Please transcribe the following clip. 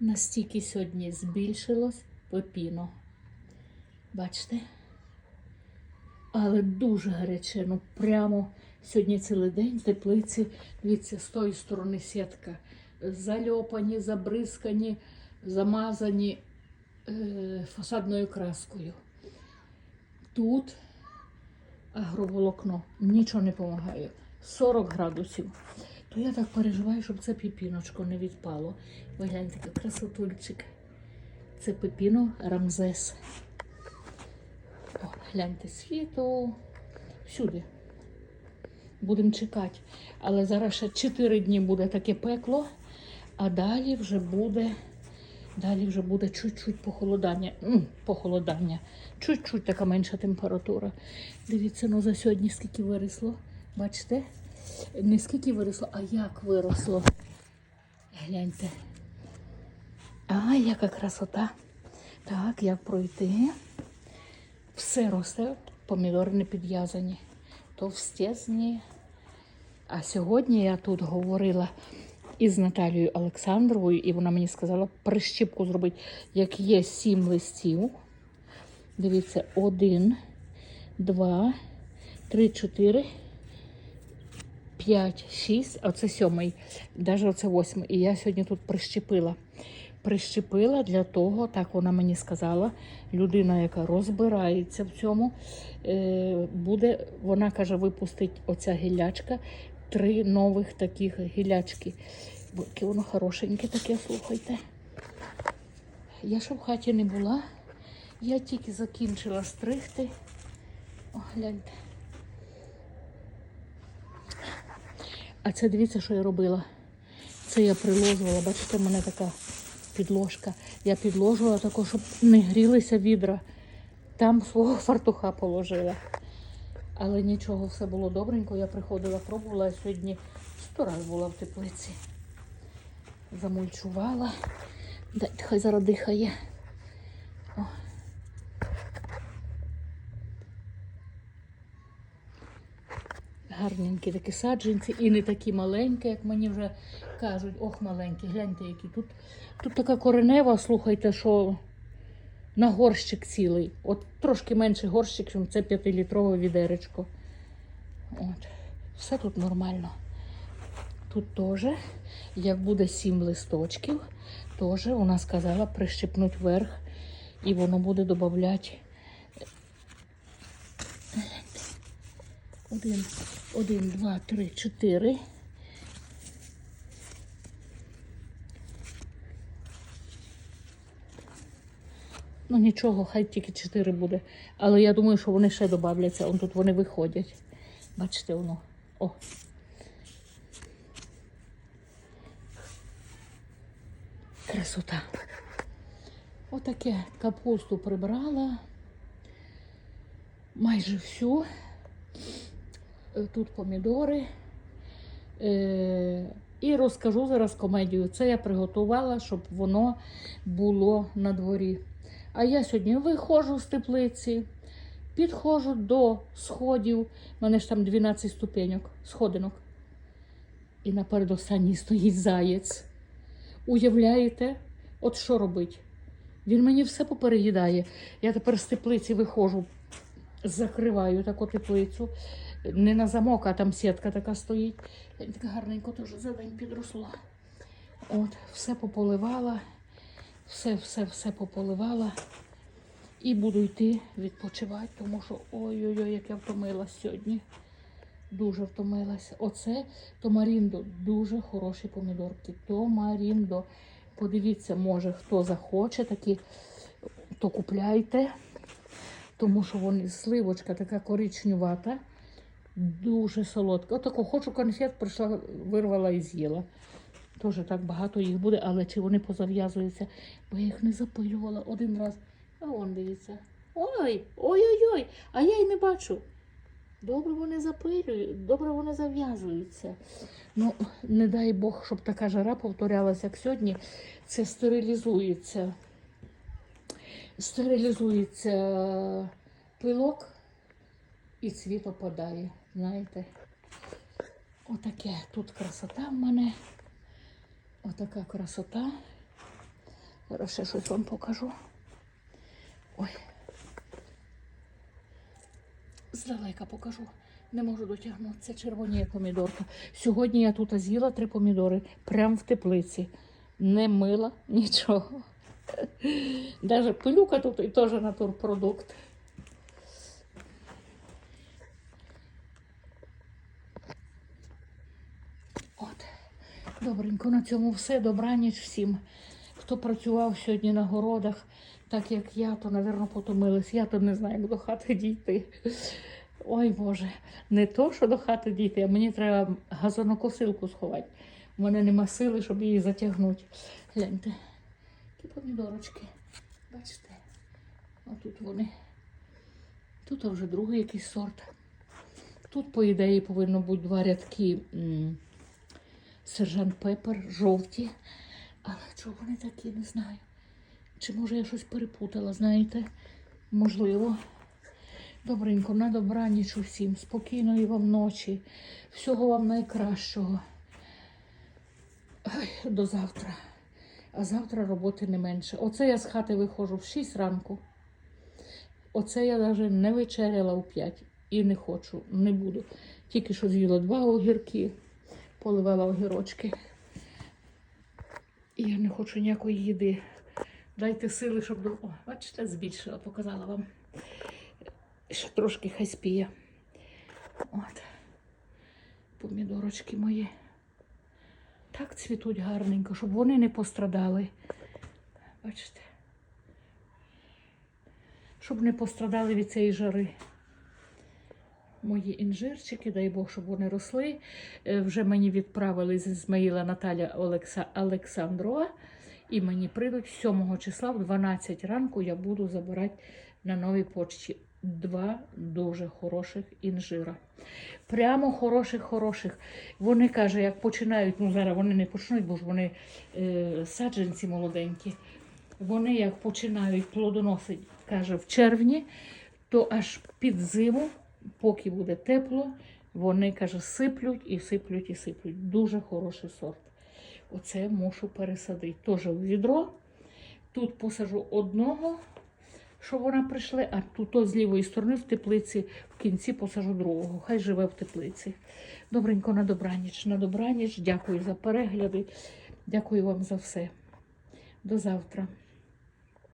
Настільки сьогодні збільшилось пепіно. Бачите? Але дуже гаряче. Ну прямо сьогодні цілий день в теплиці. Дивіться, з тої сторони сітка. Зальопані, забризкані, замазані е, фасадною краскою. Тут агроволокно нічого не допомагає. 40 градусів. То я так переживаю, щоб це піпіночко не відпало. Ви гляньте, який красотульчик. Це пепіно Рамзес. О, гляньте, світло. Всюди. Будемо чекати. Але зараз ще 4 дні буде таке пекло, а далі вже буде. Далі вже буде чуть-чуть похолодання. М, похолодання. Чуть-чуть така менша температура. Дивіться, ну за сьогодні скільки виросло. Бачите? Не скільки виросло, а як виросло. Гляньте. А, яка красота. Так, як пройти? Все росте, помідори не підв'язані. Товстезні. А сьогодні я тут говорила із Наталією Олександровою, і вона мені сказала прищіпку зробити, як є сім листів. Дивіться, один, два, три, чотири, п'ять, шість, а це сьомий, навіть оце восьмий. І я сьогодні тут прищепила. Прищепила для того, так вона мені сказала, людина, яка розбирається в цьому, е, буде, вона каже, випустить оця гілячка, три нових таких гілячки. Яке воно хорошеньке таке, слухайте. Я ще в хаті не була, я тільки закінчила стригти. О, гляньте. А це дивіться, що я робила. Це я приложувала, бачите, в мене така підложка. Я підложувала тако, щоб не грілися відра. Там свого фартуха положила. Але нічого, все було добренько. Я приходила, пробувала, я сьогодні сто раз була в теплиці. Замульчувала. Дайте, хай зараз дихає. Гарненькі такі саджанці і не такі маленькі, як мені вже кажуть. Ох, маленькі, гляньте, які тут. Тут така коренева, слухайте, що на горщик цілий. От трошки менший горщик, ніж це 5-літрове відеречко. От. Все тут нормально. Тут теж, як буде сім листочків, теж вона сказала прищепнуть вверх і воно буде додати. Один, один, два, три, чотири. Ну нічого, хай тільки чотири буде. Але я думаю, що вони ще додавляться. Он тут вони виходять. Бачите, воно. О. Красота. Отаке капусту прибрала. Майже всю. Е, Тут помідори. Е, і розкажу зараз комедію. Це я приготувала, щоб воно було на дворі. А я сьогодні виходжу з теплиці, підходжу до сходів. У мене ж там 12 ступеньок, сходинок. І наперед останній стоїть заєць. Уявляєте, от що робить? Він мені все попереїдає. Я тепер з теплиці виходжу, закриваю таку теплицю. Не на замок, а там сітка така стоїть. Така гарненько теж за день підросла. От, все пополивала, все, все, все пополивала. І буду йти відпочивати, тому що ой-ой-ой, як я втомилась сьогодні. Дуже втомилася. Оце Томаріндо, дуже хороші помідорки. Томаріндо. Подивіться, може, хто захоче такі, то купляйте, тому що вони сливочка така коричневата, дуже солодка. Отако хочу конфет, прийшла, вирвала і з'їла. Теж так багато їх буде, але чи вони позав'язуються, бо я їх не запилювала один раз. А вон дивіться. Ой, ой-ой-ой, а я й не бачу. Добре вони запилюють, добре вони зав'язуються. Ну, не дай Бог, щоб така жара повторялася, як сьогодні. Це стерилізується. Стерилізується пилок і цвіт опадає. Знаєте? Отаке тут красота в мене. Отака красота. Зараз ще щось вам покажу. Ой. Здалека покажу. Не можу дотягнутися. Червоніє помідорка. Сьогодні я тут з'їла три помідори прямо в теплиці. Не мила нічого. Даже пилюка тут і теж натурпродукт. От. Добренько, на цьому все. Добраніч всім. Хто працював сьогодні на городах, так як я, то, напевно, потомились. Я то не знаю, як до хати дійти. Ой Боже, не то, що до хати дійти, а мені треба газонокосилку сховати. У мене нема сили, щоб її затягнути. Гляньте, помідорочки. Бачите? Отут вони. Тут вже другий якийсь сорт. Тут, по ідеї, повинно бути два рядки сержант Пепер, жовті. Але чого вони такі, не знаю. Чи може я щось перепутала, знаєте? Можливо. Добренько, на добраніч усім, спокійної вам ночі, всього вам найкращого. Ой, до завтра. А завтра роботи не менше. Оце я з хати виходжу в 6 ранку. Оце я навіть не вечеряла у 5 і не хочу, не буду. Тільки що з'їла два огірки, поливала огірочки. І я не хочу ніякої їди. Дайте сили, щоб до. О, бачите, збільшила, показала вам. Ще трошки хай спіє. От. Помідорочки мої. Так цвітуть гарненько, щоб вони не пострадали. Бачите? Щоб не пострадали від цієї жари. Мої інжирчики, дай Бог, щоб вони росли. Е, Вже мені відправили з Ізмаїла Наталя Олекса... Олександрова. І мені прийдуть 7 числа в 12 ранку я буду забирати на новій почті два дуже хороших інжира. Прямо хороших, хороших. Вони каже, як починають, ну зараз вони не почнуть, бо ж вони е, саджанці молоденькі. Вони як починають плодоносити, каже, в червні, то аж під зиму, поки буде тепло, вони каже, сиплють і сиплють і сиплють. Дуже хороший сорт. Оце мушу пересадити. Теж у відро. Тут посажу одного, щоб вона прийшла, а тут з лівої сторони в теплиці в кінці посажу другого. Хай живе в теплиці. Добренько на добраніч. На добраніч. Дякую за перегляди. Дякую вам за все. До завтра.